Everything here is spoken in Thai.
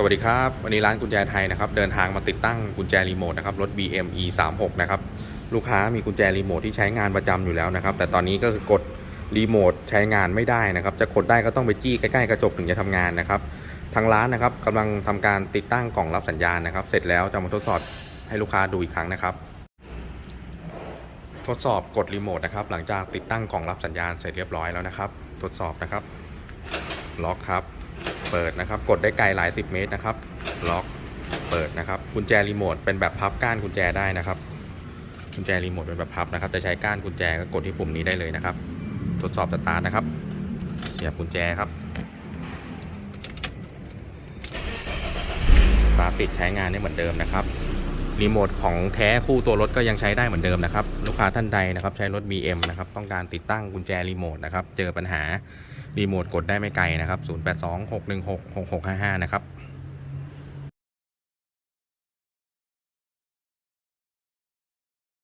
สวัสดีครับ วันนี้ร้านกุญแจไทยนะครับเดินทางมาติดตั้งกุญแจรีโมทนะครับรถ BM E 3 6นะครับลูกค้ามีกุญแจรีโมทที่ใช้งานประจำอยู่แล้วนะครับแต่ตอนนี้ก็คือกดรีโมทใช้งานไม่ได้นะครับจะกดได้ก็ต้องไปจี้ใกล้ๆกระจกถึงจะทำงานนะครับทางร้านนะครับกำลังทำการติดตั้งกล่องรับสัญญาณนะครับ เสร็จแล้วจะมาทดสอบให้ลูกค้าดูอีกครั้งนะครับ ทดสอบกดรีโมทนะครับหลังจากติดตั้งกล่องรับสัญญาณเสร็จเรียบร้อยแล้วนะครับ ทดสอบนะครับล็อกครับ เปิดนะครับ กดได้ไกลหลาย 10 เมตรนะครับ ล็อก เปิดนะครับ กุญแจรีโมทเป็นแบบพับก้านกุญแจได้นะครับ กุญแจรีโมทเป็นแบบพับนะครับ จะใช้ก้านกุญแจก็กดที่ปุ่มนี้ได้เลยนะครับ ทดสอบสตาร์ทนะครับ เสียบกุญแจครับสตาร์ทติดใช้งานได้เหมือนเดิมนะครับ รีโมทของแท้คู่ตัวรถก็ยังใช้ได้เหมือนเดิมนะครับ ลูกค้าท่านใดนะครับใช้รถ BM นะครับ ต้องการติดตั้งกุญแจรีโมทนะครับ เจอปัญหา รีโมทกดได้ไม่ไกลนะครับ 0826166655 นะครับ